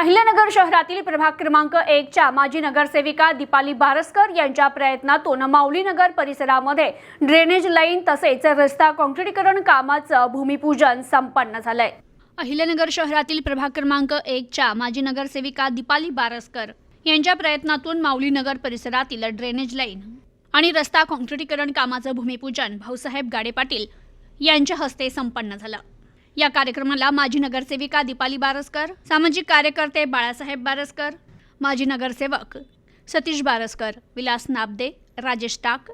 अहिल्यानगर शहरातील प्रभाग क्रमांक एकच्या माजी नगरसेविका दीपाली बारसकर यांच्या प्रयत्नातून माऊलीनगर परिसरामध्ये ड्रेनेज लाईन तसेच रस्ता काँक्रिटीकरण कामाचं भूमिपूजन संपन्न झालंय. अहिल्यानगर शहरातील प्रभाग क्रमांक एकच्या माजी नगरसेविका दीपाली बारसकर यांच्या प्रयत्नातून माऊलीनगर परिसरातील ड्रेनेज लाईन आणि रस्ता काँक्रिटीकरण कामाचं भूमिपूजन भाऊसाहेब गाडे पाटील यांच्या हस्ते संपन्न झालं. या कार्यक्रमाला माजी नगरसेविका दीपाली बारसकर सामाजिक कार्यकर्ते बाळासाहेब बारसकर माजी नगरसेवक सतीश बारसकर विलास नाबदे राजेश टाक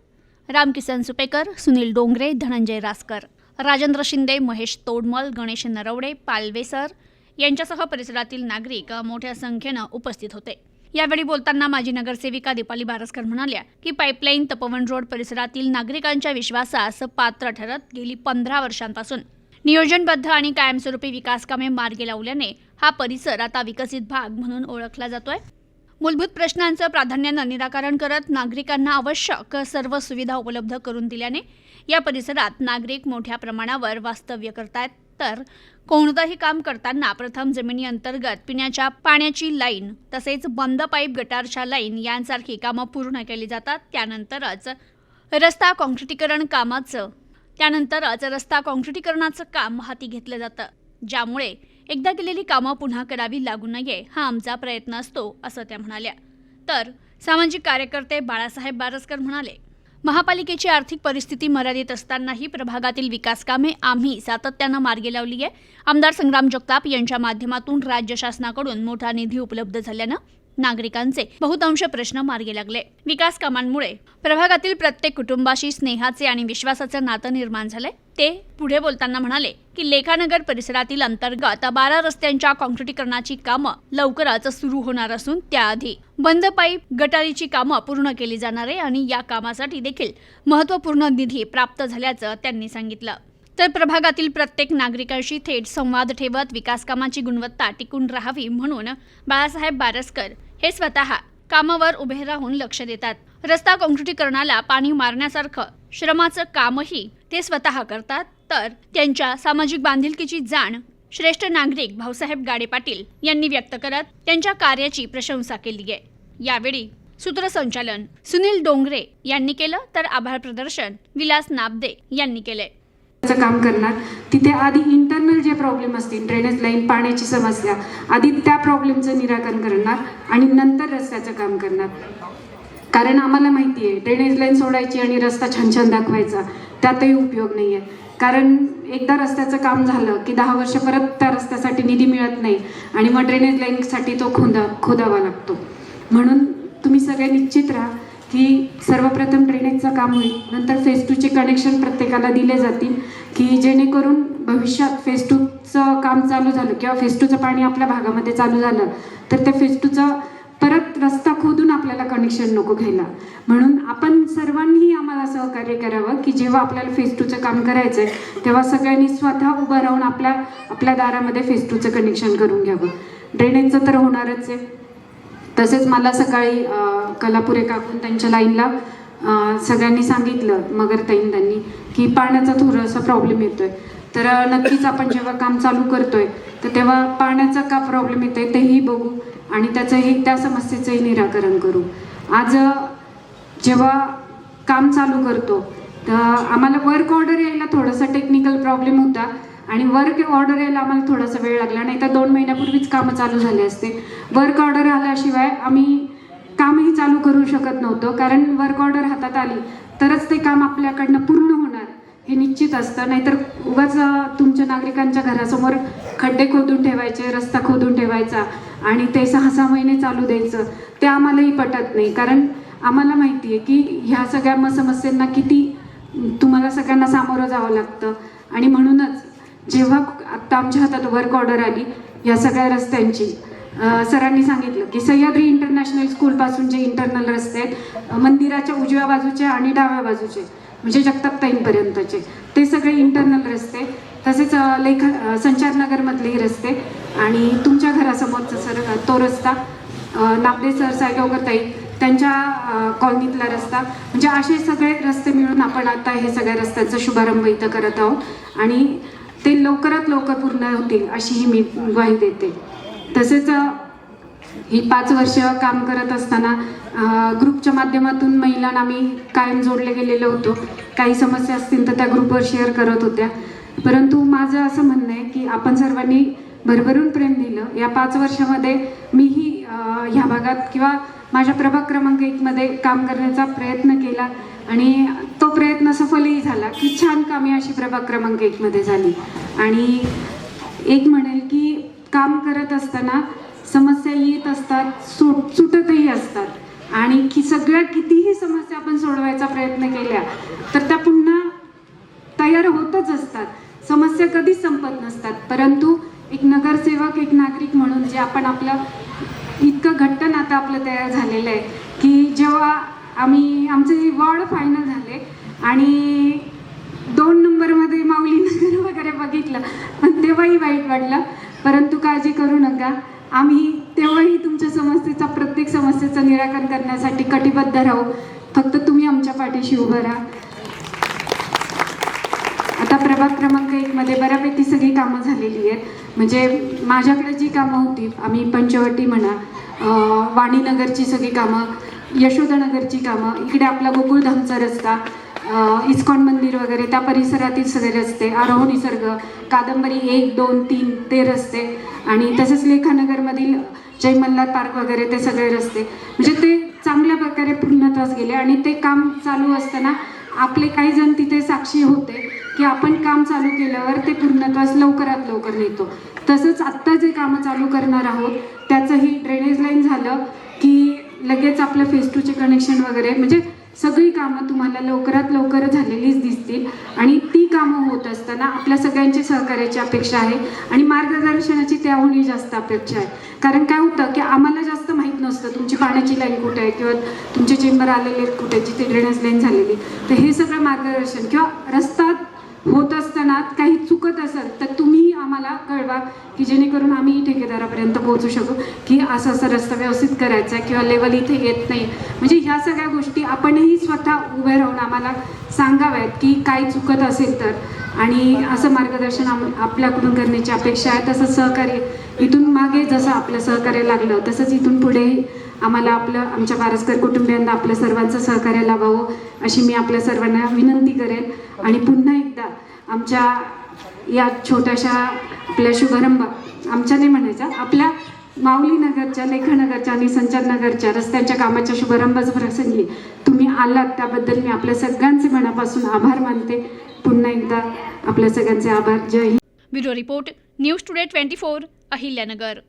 रामकिसन सुपेकर सुनील डोंगरे धनंजय रासकर राजेंद्र शिंदे महेश तोडमल गणेश नरवडे पालवे सर यांच्यासह परिसरातील नागरिक मोठ्या संख्येनं उपस्थित होते. यावेळी बोलताना माजी नगरसेविका दीपाली बारसकर म्हणाल्या की पाईपलाईन तपोवन रोड परिसरातील नागरिकांच्या विश्वासास पात्र ठरत गेली पंधरा वर्षांपासून. नियोजनबद्ध आणि कायमस्वरूपी विकासकामे मार्गे मार्गी लावल्याने हा परिसर आता विकसित भाग म्हणून ओळखला जातोय. मूलभूत प्रश्नांचं प्राधान्यानं निराकरण करत नागरिकांना आवश्यक सर्व सुविधा उपलब्ध करून दिल्याने या परिसरात नागरिक मोठ्या प्रमाणावर वास्तव्य करतायत. तर कोणतंही काम करताना प्रथम जमिनी अंतर्गत पिण्याच्या पाण्याची लाईन तसेच बंद पाईप गटारच्या लाईन यांसारखी कामं पूर्ण केली जातात. त्यानंतरच रस्ता काँक्रिटीकरण कामाचं त्यानंतरच रस्ता काँक्रिटीकरणाचं काम हाती घेतलं जातं. ज्यामुळे एकदा केलेली कामं पुन्हा करावी लागू नये हा आमचा प्रयत्न असतो असं त्या म्हणाल्या. तर सामाजिक कार्यकर्ते बाळासाहेब बारसकर म्हणाले महापालिकेची आर्थिक परिस्थिती मर्यादित असतानाही प्रभागातील विकास कामे आम्ही सातत्यानं मार्गी लावली आहे आमदार संग्राम जगताप यांच्या माध्यमातून राज्य शासनाकडून मोठा निधी उपलब्ध झाल्यानं नागरिकांचे बहुतांश प्रश्न मार्गी लागले. विकास कामांमुळे प्रभागातील प्रत्येक कुटुंबाशी स्नेहाचे आणि विश्वासाचं नातं निर्माण झालंय. ते पुढे बोलताना म्हणाले की लेखानगर परिसरातील अंतर्गत बारा रस्त्यांच्या काँक्रिटीकरणाची कामं लवकरच सुरू होणार असून त्याआधी बंद पाईप गटारीची कामं पूर्ण केली जाणार आहे आणि या कामासाठी देखील महत्त्वपूर्ण निधी प्राप्त झाल्याचं त्यांनी सांगितलं. तर प्रभागातील प्रत्येक नागरिकांशी थेट संवाद ठेवत विकास कामाची गुणवत्ता टिकून राहावी म्हणून बाळासाहेब बारसकर हे स्वतः कामावर उभे राहून लक्ष देतात. रस्ता काँक्रिटीकरणाला पाणी मारण्यासारखं श्रमाचं कामही ते स्वतः करतात. तर त्यांच्या सामाजिक बांधिलकीची जाण श्रेष्ठ नागरिक भाऊसाहेब गाडे पाटील यांनी व्यक्त करत त्यांच्या कार्याची प्रशंसा केली आहे. यावेळी सूत्रसंचालन सुनील डोंगरे यांनी केलं तर आभार प्रदर्शन विलास नाबदे यांनी केले काम करणार. तिथे आधी इंटरनल जे प्रॉब्लेम असतील ड्रेनेज लाईन पाण्याची समस्या आधी त्या प्रॉब्लेमचं निराकरण करणार आणि नंतर रस्त्याचं काम करणार. कारण आम्हाला माहिती आहे ड्रेनेज लाईन सोडायची आणि रस्ता छान छान दाखवायचा त्यातही उपयोग नाही आहे कारण एकदा रस्त्याचं काम झालं की दहा वर्ष परत त्या रस्त्यासाठी निधी मिळत नाही आणि मग ड्रेनेज लाईनसाठी तो खोदा खोदावा लागतो. म्हणून तुम्ही सगळे निश्चित राहा. की सर्वप्रथम ड्रेनेजचं काम होईल. नंतर फेज टूचे कनेक्शन प्रत्येकाला दिले जातील की जेणेकरून भविष्यात फेज टूचं काम चालू झालं किंवा फेज टूचं पाणी आपल्या भागामध्ये चालू झालं तर त्या फेज टूचं परत रस्ता खोदून आपल्याला कनेक्शन नको घ्यायला. म्हणून आपण सर्वांनी आम्हाला सहकार्य करावं की जेव्हा आपल्याला फेज टूचं काम करायचं आहे तेव्हा सगळ्यांनी स्वतः उभं राहून आपल्या आपल्या दारामध्ये फेज टूचं कनेक्शन करून घ्यावं. ड्रेनेजचं तर होणारच आहे. तसेच मला सकाळी कलापुरे काकून त्यांच्या लाईनला सगळ्यांनी सांगितलं मगर ताईन त्यांनी की पाण्याचा थोडासा प्रॉब्लेम येतोय. तर नक्कीच आपण जेव्हा काम चालू करतोय तर तेव्हा पाण्याचा का प्रॉब्लेम येतोय तेही बघू आणि त्याचंही त्या समस्येचंही निराकरण करू. आज जेव्हा काम चालू करतो तर आम्हाला वर्क ऑर्डर यायला थोडासा टेक्निकल प्रॉब्लेम होता आणि वर्क ऑर्डर यायला आम्हाला थोडासा वेळ लागला. नाही तर दोन महिन्यापूर्वीच कामं चालू झाले असते. वर्क ऑर्डर आल्याशिवाय आम्ही कामही चालू करू शकत नव्हतो. कारण वर्क ऑर्डर हातात आली तरच ते काम आपल्याकडनं पूर्ण होणार हे निश्चित असतं. नाहीतर उगाच तुमच्या नागरिकांच्या घरासमोर खड्डे खोदून ठेवायचे रस्ता खोदून ठेवायचा आणि ते सहा सहा महिने चालू द्यायचं ते आम्हालाही पटत नाही. कारण आम्हाला माहिती आहे की ह्या सगळ्या म समस्यांना किती तुम्हाला सगळ्यांना सामोरं जावं लागतं. आणि म्हणूनच जेव्हा आत्ता आमच्या हातात वर्क ऑर्डर आली या सगळ्या रस्त्यांची सरांनी सांगितलं की सह्याद्री इंटरनॅशनल स्कूलपासून जे इंटरनल रस्ते आहेत मंदिराच्या उजव्या बाजूचे आणि डाव्या बाजूचे म्हणजे जगतापताईंपर्यंतचे ते सगळे इंटरनल रस्ते तसेच लेख अ, संचारनगरमधलेही रस्ते आणि तुमच्या घरासमोरचा सर तो रस्ता अ, नागदे सर सायगावकरताई त्यांच्या कॉलनीतला रस्ता म्हणजे असे सगळे रस्ते मिळून आपण आता हे सगळ्या रस्त्यांचा शुभारंभ इथं करत आहोत. आणि ते लवकरात लवकर पूर्ण होतील अशी ही मी ग्वाही देते. तसेच ही पाच वर्ष काम करत असताना ग्रुपच्या माध्यमातून महिलांना आम्ही कायम जोडले गेलेलो होतो. काही समस्या असतील तर त्या ग्रुपवर शेअर करत होत्या. परंतु माझं असं म्हणणं आहे की आपण सर्वांनी भरभरून प्रेम दिलं. या पाच वर्षामध्ये मीही ह्या भागात किंवा माझ्या प्रभाग क्रमांक एकमध्ये काम करण्याचा प्रयत्न केला. आणि तो प्रयत्न सफलही झाला की छान कामे अशी प्रभाग क्रमांक एकमध्ये झाली. आणि एक म्हणेल की काम करत असताना समस्या येत असतात सुट सुटतही असतात. आणि की सगळ्या कितीही समस्या आपण सोडवायचा प्रयत्न केल्या तर त्या पुन्हा तयार होतच असतात. समस्या कधीच संपत नसतात. परंतु एक नगरसेवक एक नागरिक म्हणून जे आपण आपलं इतकं घट्ट नातं आपलं तयार झालेलं आहे की जेव्हा आम्ही आमचे वॉर्ड फायनल झाले. आणि दोन नंबरमध्ये माऊली नगर वगैरे बघितलं. पण तेव्हाही वाईट वाटलं. परंतु काळजी करू नका. आम्ही तेव्हाही तुमच्या समस्येचा प्रत्येक समस्येचं निराकरण करण्यासाठी कटिबद्ध राहू. फक्त तुम्ही आमच्या पाठीशी उभं राहा. आता प्रभाग क्रमांक एकमध्ये बऱ्यापैकी सगळी कामं झालेली आहेत. म्हणजे माझ्याकडे जी कामं होती आम्ही पंचवटी म्हणा वाणीनगरची सगळी कामं यशोदानगरची कामं इकडे आपला गोकुळधामचा रस्ता इस्कॉन मंदिर वगैरे त्या परिसरातील सगळे रस्ते आरोह निसर्ग कादंबरी एक दोन तीन ते रस्ते आणि तसंच लेखानगरमधील जय मल्हार पार्क वगैरे ते सगळे रस्ते. म्हणजे ते चांगल्या प्रकारे पूर्णत्वास गेले आणि ते काम चालू असताना आपले काही जण तिथे साक्षी होते की आपण काम चालू केल्यावर ते पूर्णत्वास लवकरात लवकर नेतो. तसंच आत्ता जे कामं चालू करणार आहोत त्याचंही ड्रेनेज लाईन झालं की लगेच आपलं फेस टूचे कनेक्शन वगैरे म्हणजे सगळी कामं तुम्हाला लवकरात लवकर झालेलीच दिसतील. आणि ती कामं होत असताना आपल्या सगळ्यांची सहकार्याची अपेक्षा आहे. आणि मार्गदर्शनाची त्याहूनही जास्त अपेक्षा आहे. कारण काय होतं की आम्हाला जास्त माहीत नसतं तुमची पाण्याची लाईन कुठे आहे किंवा तुमचे चेंबर आलेले आहेत कुठे जिथे ड्रेनेज लाईन झालेली. तर हे सगळं मार्गदर्शन किंवा रस्ता होत असताना काही चुकत असेल तर तुम्ही आम्हाला कळवा की जेणेकरून आम्ही ठेकेदारापर्यंत पोहोचू शकू की असं असं रस्ता व्यवस्थित करायचा आहे किंवा लेवल इथे येत नाही. म्हणजे ह्या सगळ्या गोष्टी आपणही स्वतः उभे राहून आम्हाला सांगाव्यात की काय चुकत असेल तर. आणि असं मार्गदर्शन आम आपल्याकडून करण्याची अपेक्षा आहे तसं सहकार्य इथून मागे जसं आपलं सहकार्य लागलं तसंच इथून पुढे आम्हाला आपलं आमच्या पारस्कर कुटुंबियांना आपलं सर्वांचं सहकार्य लाभावं अशी मी आपल्या सर्वांना विनंती करेन. आणि पुन्हा एकदा आमच्या या छोट्याशा आपल्या शुभारंभ आमच्या नाही म्हणायचा आपल्या माऊली नगरच्या लेखानगरच्या आणि संचारनगरच्या रस्त्यांच्या कामाच्या शुभारंभाच प्रसंगी तुम्ही आलात त्याबद्दल मी आपल्या सगळ्यांचे मनापासून आभार मानते. पुन्हा एकदा आपल्या सगळ्यांचे आभार. जय Hind. Bureau report news today twenty four. Ahilyanagar.